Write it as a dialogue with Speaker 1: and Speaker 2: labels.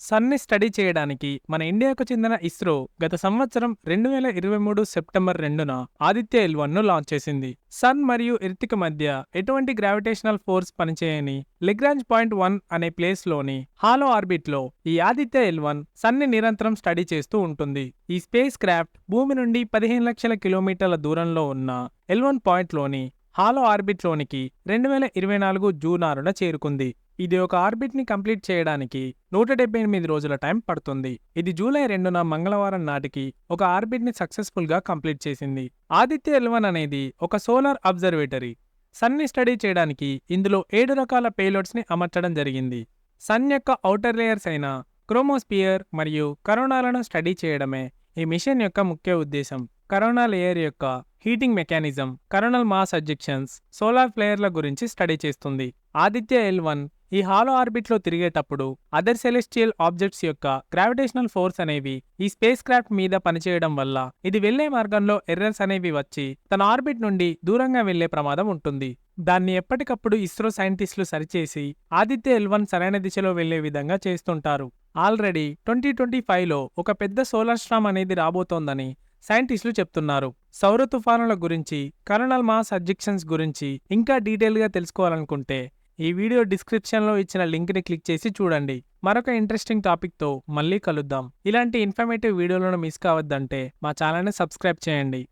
Speaker 1: సన్ని study చేయడానికి మన ఇండియాకు చెందిన ఇస్రో గత సంవత్సరం రెండు వేల ఇరవై మూడు సెప్టెంబర్ రెండున ఆదిత్య ఎల్ లాంచ్ చేసింది. సన్ మరియు ఎర్త్ మధ్య ఎటువంటి గ్రావిటేషనల్ ఫోర్స్ పనిచేయని లెగ్రాంజ్ పాయింట్ వన్ అనే ప్లేస్లోని హాలో ఆర్బిట్లో ఈ ఆదిత్య ఎల్ వన్ సన్ని నిరంతరం స్టడీ చేస్తూ ఉంటుంది. ఈ స్పేస్ క్రాఫ్ట్ భూమి నుండి పదిహేను లక్షల కిలోమీటర్ల దూరంలో ఉన్న ఎల్వన్ పాయింట్లోని హాలో ఆర్బిట్లోనికి రెండు వేల ఇరవై నాలుగు జూన్ ఆరున చేరుకుంది. ఇది ఒక ఆర్బిట్ని కంప్లీట్ చేయడానికి నూట డెబ్బై ఎనిమిది రోజుల టైం పడుతుంది. ఇది జూలై రెండున మంగళవారం నాటికి ఒక ఆర్బిట్ని సక్సెస్ఫుల్గా కంప్లీట్ చేసింది. ఆదిత్య ఎల్వన్ అనేది ఒక సోలార్ అబ్జర్వేటరీ. సన్ని స్టడీ చేయడానికి ఇందులో ఏడు రకాల పేలోడ్స్ని అమర్చడం జరిగింది. సన్ యొక్క ఔటర్ లేయర్స్ అయిన క్రోమోస్పియర్ మరియు కరోనాలను స్టడీ చేయడమే ఈ మిషన్ యొక్క ముఖ్య ఉద్దేశం. కరోనా లేయర్ యొక్క heating mechanism coronal mass ejections solar ఫ్లేయర్ల గురించి స్టడీ చేస్తుంది. ఆదిత్య ఎల్ వన్ ఈ హాలో ఆర్బిట్లో తిరిగేటప్పుడు అదర్ సెలెస్టియల్ ఆబ్జెక్ట్స్ యొక్క గ్రావిటేషనల్ ఫోర్స్ అనేవి ఈ స్పేస్ క్రాఫ్ట్ మీద పనిచేయడం వల్ల ఇది వెళ్ళే మార్గంలో ఎర్రర్స్ అనేవి వచ్చి తన ఆర్బిట్ నుండి దూరంగా వెళ్ళే ప్రమాదం ఉంటుంది. దాన్ని ఎప్పటికప్పుడు ఇస్రో సైంటిస్టులు సరిచేసి ఆదిత్య ఎల్వన్ సరైన దిశలో వెళ్ళే విధంగా చేస్తుంటారు. ఆల్రెడీ ట్వంటీ ట్వంటీ ఫైవ్లో ఒక పెద్ద సోలార్ స్ట్రామ్ అనేది రాబోతోందని సైంటిస్టులు చెప్తున్నారు. సౌర తుఫానుల గురించి కరోనల్ మాస్ అబ్జెక్షన్స్ గురించి ఇంకా డీటెయిల్గా తెలుసుకోవాలనుకుంటే ఈ వీడియో డిస్క్రిప్షన్లో ఇచ్చిన లింక్ని క్లిక్ చేసి చూడండి. మరొక ఇంట్రెస్టింగ్ టాపిక్తో మళ్ళీ కలుద్దాం. ఇలాంటి ఇన్ఫర్మేటివ్ వీడియోలను మిస్ కావద్దంటే మా ఛానల్ని సబ్స్క్రైబ్ చేయండి.